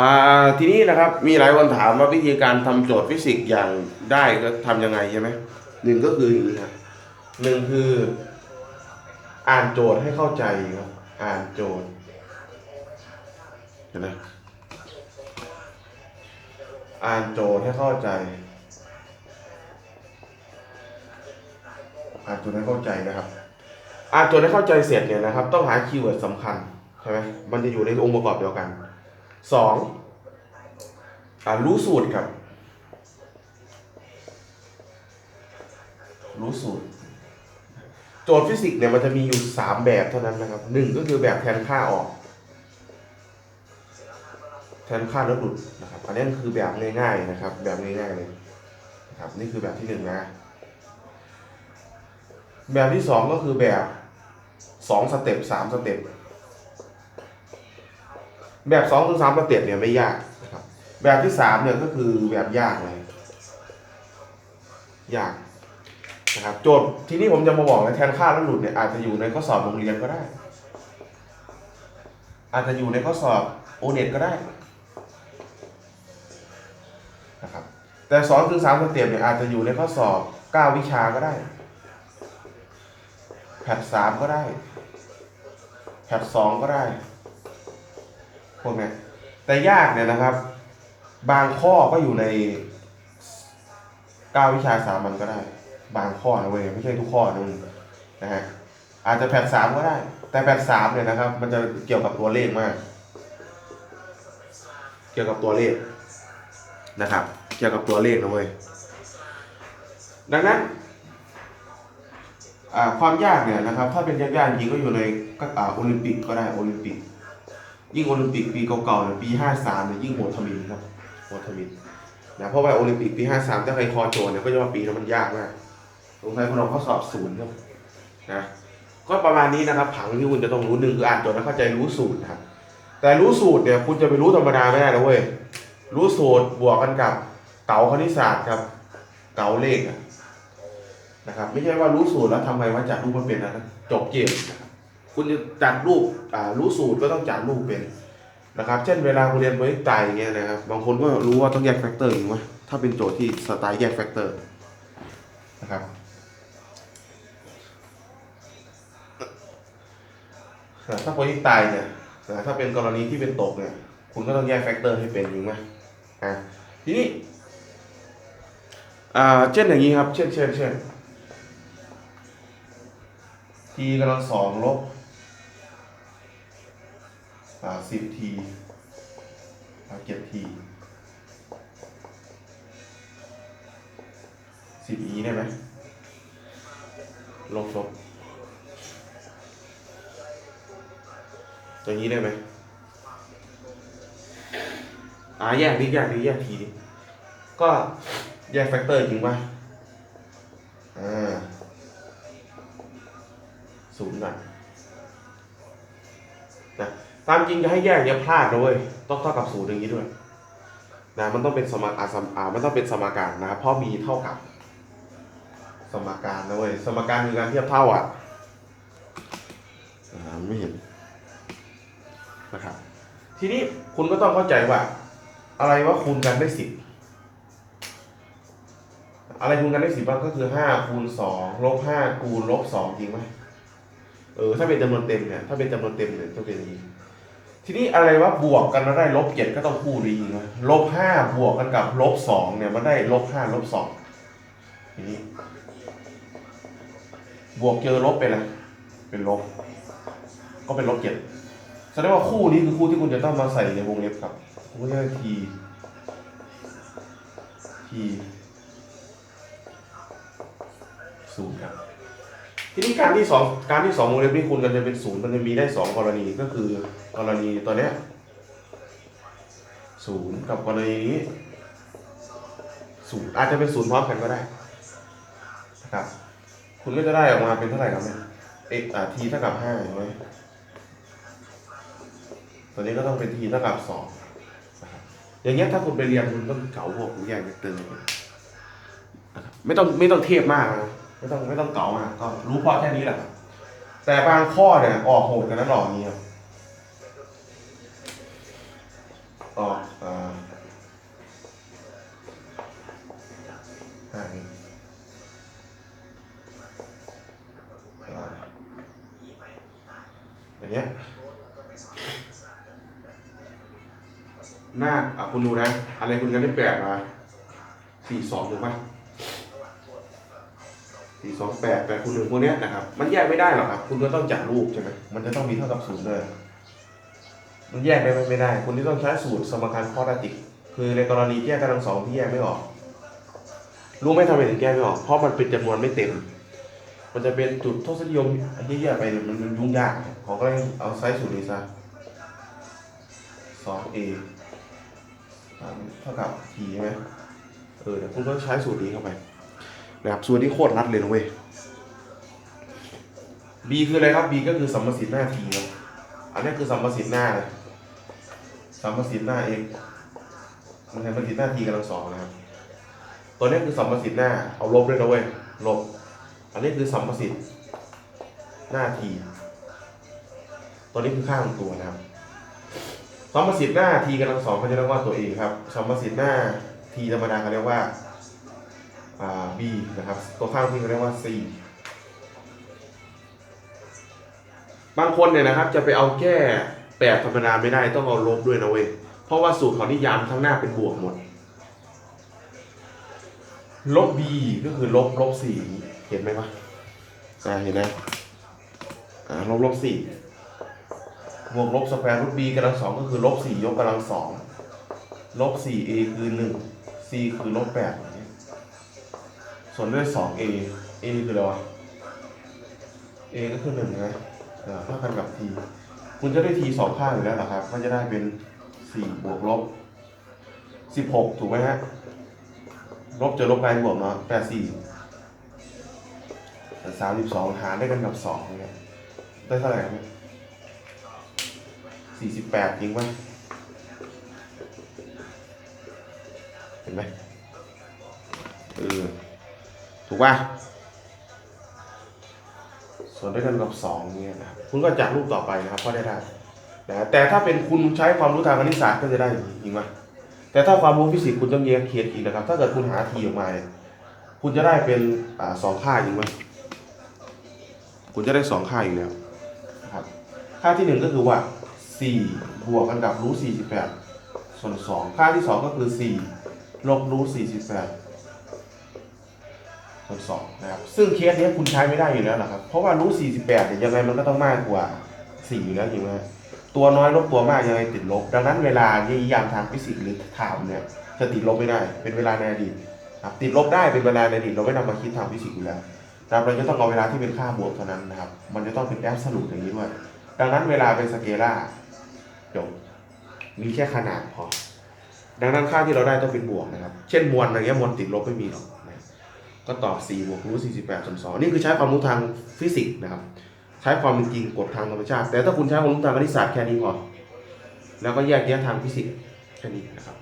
อ่าทีนี้นะครับมีหลายคนถามว่าวิธีการทำโจทย์ฟิสิกส์อย่างได้ก็ทำยังไงใช่ไหมหนึ่งก็คืออย่างนี้ครับหนึ่งคือ อ่านโจทย์ให้เข้าใจครับอ่านโจทย์เห็นไหมอ่านโจทย์ให้เข้าใจ อ่านโจทย์ให้เข้าใจนะครับ อ่านโจทย์ให้เข้าใจเสร็จเนี่ยนะครับ ต้องหาคีย์เวิร์ดสำคัญใช่ไหมมันจะอยู่ในองค์ประกอบเดียวกัน สองอ่ารู้สูตรครับ รู้สูตร โจทย์ฟิสิกส์เนี่ยมันจะมีอยู่สามแบบเท่านั้นนะครับหนึ่งก็คือแบบแทนค่าออก แทนค่าแล้วหลุดนะครับ อันนี้คือแบบง่ายๆนะครับ แบบง่ายๆเลยนะครับ นี่คือแบบที่หนึ่งนะ แบบที่สองก็คือแบบสองสเต็ปสามสเต็ป แบบสองถึงสามสเต็ปเนี่ยไม่ยากนะครับ แบบที่สามเนี่ยก็คือแบบยากเลยยากนะครับโจทย์ทีนี้ผมจะมาบอกเลยแทนค่าแล้วหลุดเนี่ยอาจจะอยู่ในข้อสอบโรงเรียนก็ได้ อาจจะอยู่ในข้อสอบโอเน็ตก็ได้นะครับแต่สองถึงสามสเต็ปเนี่ยอาจจะอยู่ในข้อสอบเก้าวิชาก็ได้แพทสามก็ได้แพทสองก็ได้ วกเนี้ยแต่ยากเนี่ยนะครับ บางข้อก็อยู่ในเก้าวิชาสามัญก็ได้ บางข้อนะเว้ยไม่ใช่ทุกข้อนะมึงนะฮะอาจจะแพทสามก็ได้ แต่แพทสามเนี่ยนะครับ มันจะเกี่ยวกับตัวเลขมาก เกี่ยวกับตัวเลขนะครับ เกี่ยวกับตัวเลขนะเว้ยดังนั้นความยากเนี่ยนะครับ ถ้าเป็นยากๆจริงก็อยู่ในก็อ่าโอลิมปิกก็ได้โอลิมปิก ยิ่งโอลิมปิกปีเก่าๆเนี่ยปีห้าสามเนี่ยยิ่งโหดทมินครับโหดทมินนะเพราะว่าโอลิมปิกปีห้าสามถ้าใครคอโจนเนี่ยก็จะว่าปีนั้นมันยากมากสงสัยคนเราข้อสอบศูนย์ครับนะก็ประมาณนี้นะครับผังที่คุณจะต้องรู้หนึ่งคืออ่านโจทย์แล้วเข้าใจรู้สูตรนะครับแต่รู้สูตรเนี่ยคุณจะไปรู้ธรรมดาไม่ได้นะเว้ยรู้สูตรบวกกันกับเก๋าคณิตศาสตร์ครับเก๋าเลขนะครับ ไม่ใช่ว่ารู้สูตรแล้วทำไมว่าจัดรูปมันเป็นนะจบเกมนะครับ คุณจะจัดรูปรู้สูตรก็ต้องจัดรูปเป็นนะครับ เช่นเวลาคุณเรียนบริตายอย่างเงี้ยนะครับ บางคนก็รู้ว่าต้องแยกแฟกเตอร์อยู่ไหมถ้าเป็นโจทย์ที่สไตล์แยกแฟกเตอร์นะครับอ่าถ้าบริตายเนี่ยอ่ถ้าเป็นกรณีที่เป็นตกเนี่ย คุณก็ต้องแยกแฟกเตอร์ให้เป็นจริงไหมอ่าทีนี้อ่าเช่นอย่างนี้ครับ เช่นเช่นเช่นทีกำลังสองลบาสิบทีอ่าเก็บทีสิบอีได้ไหมลบลบอย่างนี้ได้ไหมอ่าแยกดิแยกดิแยกทีดิก็แยกแฟกเตอร์จริงป่ะอ่าศูนย์ก่อน นะตามจริงจะให้แยกเนี่ยพลาดนะเว้ยต้องเท่ากับศูนย์อย่างนี้ด้วยนะมันต้องเป็นสมการสมอามันต้องเป็นสมการนะเพราะมีเท่ากับ สมการนะเว้ยสมการคือการเทียบเท่าอะอ่าไม่เห็นนะครับ ทีนี้คุณก็ต้องเข้าใจว่า อะไรว่าคูณกันได้สิบอะไรคูณกันได้สิบบ้างก็คือห้าคูณสองลบห้าคูณลบสองจริงไหม เออถ้าเป็นจำนวนเต็มเนี่ยถ้าเป็นจำนวนเต็มเนี่ยต้องเป็นอย่างนี้ทีนี้อะไรว่าบวกกันแล้วได้ลบเจ็ดก็ต้องคู่ดีนะลบห้าบวกกันกับลบสองเนี่ยมันได้ลบห้าลบสองนี้บวกเจอลบเป็นอะไรเป็นลบ ก็เป็นลบเจ็ดแสดงว่าคู่นี้คือคู่ที่คุณจะต้องมาใส่ในวงเล็บครับคุณก็จะได้ทีทีศูนย์ครับ ทีนี้การที่สองการที่สองวงเล็บนี้คูณกันจะเป็นศูนย์มันจะมีได้สองกรณีก็คือกรณีตัวเนี้ยศูนย์กับกรณีนี้ศูนย์อาจจะเป็นศูนย์พร้อมกันก็ได้นะครับ คุณก็จะได้ออกมาเป็นเท่าไหร่ครับเนี่ย x อ่า t เท่ากับห้าใช่ไหมตัวนี้ก็ต้องเป็น t เท่ากับสองครับอย่างเงี้ยถ้าคุณไปเรียนคุณต้องเก๋าพวกแยกเวกเตอร์ไม่ต้องไม่ต้องเทียบมากนะ ไม่ต้องไม่ต้องเก่ามากก็รู้พอแค่นี้แหละแต่บางข้อเนี่ยออกโหดกันนั้นหรอกอย่างนี้ครับออกอ่าห้านี้อย่างเงี้ยหน้าอะคุณดูนะ อะไรคุณกันได้แปดมาสี่สองถูกปะ สี่สองแปดแปดคูณหนึ่งพวกเนี้ยนะครับ มันแยกไม่ได้หรอกครับ คุณก็ต้องจัดรูปใช่ไหมมันจะต้องมีเท่ากับศูนย์เลยมันแยกได้ไหมไม่ได้ คุณที่ต้องใช้สูตรสมการควอดราติก คือในกรณีแยกกำลังสองที่แยกไม่ออก รู้ไหมทำไมถึงแยกไม่ออก เพราะมันเป็นจำนวนไม่เต็ม มันจะเป็นจุดทศนิยมไอ้ที่แยกไปเนี่ยมันมันยุ่งยากขอก็เลยเอาไซส์สูตรนี้ซะสองเอเท่ากับ t ใช่ไหมเออเดี๋ยวคุณก็ใช้สูตรนี้เข้าไป นะครับสูตรนี้โคตรรัดเลยนะเว้ย b คืออะไรครับ b ก็คือสัมประสิทธิ์หน้า t ครับอันนี้คือสัมประสิทธิ์หน้าเลยสัมประสิทธิ์หน้า x มันสัมประสิทธิ์หน้า t กำลังสองนะครับ ตัวนี้คือสัมประสิทธิ์หน้า เอาลบด้วยนะเว้ย ลบ อันนี้คือสัมประสิทธิ์หน้า t ตัวนี้คือค่าของตัวนะครับ สัมประสิทธิ์หน้า t กำลังสองเขาจะเรียกว่าตัว a ครับ สัมประสิทธิ์หน้า t ธรรมดาเขาเรียกว่า b นะครับตัวข้างที่เขาเรียกว่า c บางคนเนี่ยนะครับจะไปเอาแค่แปดธรรมดาไม่ได้ต้องเอาลบด้วยนะเว้ยเพราะว่าสูตรของนิยามทั้งหน้าเป็นบวกหมดลบ b ก็คือลบลบสี่เห็นไหมวะอ่าเห็นไหมอ่าลบลบสี่บวกลบสแควร์รูท b กำลังสองก็คือลบสี่ยกกำลังสองลบสี่ a คือหนึ่ง c คือลบแปด ส่วนด้วยสอง a a คืออะไรวะ a ก็คือหนึ่งนะอ่าเท่ากันกับ t คุณจะได้ t สองข้างอยู่แล้วเหรอครับมันจะได้เป็นสี่บวกลบสิบหกถูกไหมฮะ ลบจะลบกลายเป็นบวกเนาะแปดสี่สามสิบสองหารได้กันกับสองเนี่ยได้เท่าไหร่ครับสี่สิบแปดจริงไหมเห็นไหมเออ ถูกป่ะส่วนด้วยกันกับสองเนี่ยนะครับคุณก็จากรูปต่อไปนะครับก็ได้ได้นะแต่ถ้าเป็นคุณใช้ความรู้ทางคณิตศาสตร์ก็จะได้จริงไหมแต่ถ้าความรู้ฟิสิกส์คุณต้องแยกเขียนอีกนะครับ ถ้าเกิดคุณหาทีออกมาเนี่ยคุณจะได้เป็นอสองค่าจริงไหมคุณจะได้สองค่าอยู่แล้วนะครับค่าที่หนึ่งก็คือว่าสี่บวกกันกับรูทสี่สิบแปดส่วนสองค่าที่สองก็คือสี่ลบรูทสี่สิบแปด ส่วนสองนะครับ ซึ่งเคสนี้คุณใช้ไม่ได้อยู่แล้วนะครับ เพราะว่ารู้ 48เนี่ยยังไงมันก็ต้องมากกว่า4อยู่แล้วจริงไหมตัวน้อยลบตัวมากยังไงติดลบ ดังนั้นเวลานิยามทางฟิสิกส์หรือถามเนี่ยจะติดลบไม่ได้ เป็นเวลาในอดีตครับติดลบได้เป็นเวลาในอดีตเราไม่นำมาคิดทางฟิสิกส์อยู่แล้วนะครับเราจะต้องเอาเวลาที่เป็นค่าบวกเท่านั้นนะครับ มันจะต้องเป็นแอบสรุปอย่างนี้ด้วย ดังนั้นเวลาเป็นสเกล่าจบมีแค่ขนาดพอ ดังนั้นค่าที่เราได้ต้องเป็นบวกนะครับ เช่นมวลอะไรเงี้ยมวลติดลบไม่มีหรอก ก็ตอบ4บวกรูท48ส่วน2นี่คือใช้ความรู้ทางฟิสิกส์นะครับ ใช้ความเป็นจริงกฎทางธรรมชาติ แต่ถ้าคุณใช้ความรู้ทางคณิตศาสตร์แค่นี้พอแล้วก็แยกแยะทางฟิสิกส์แค่นี้นะครับ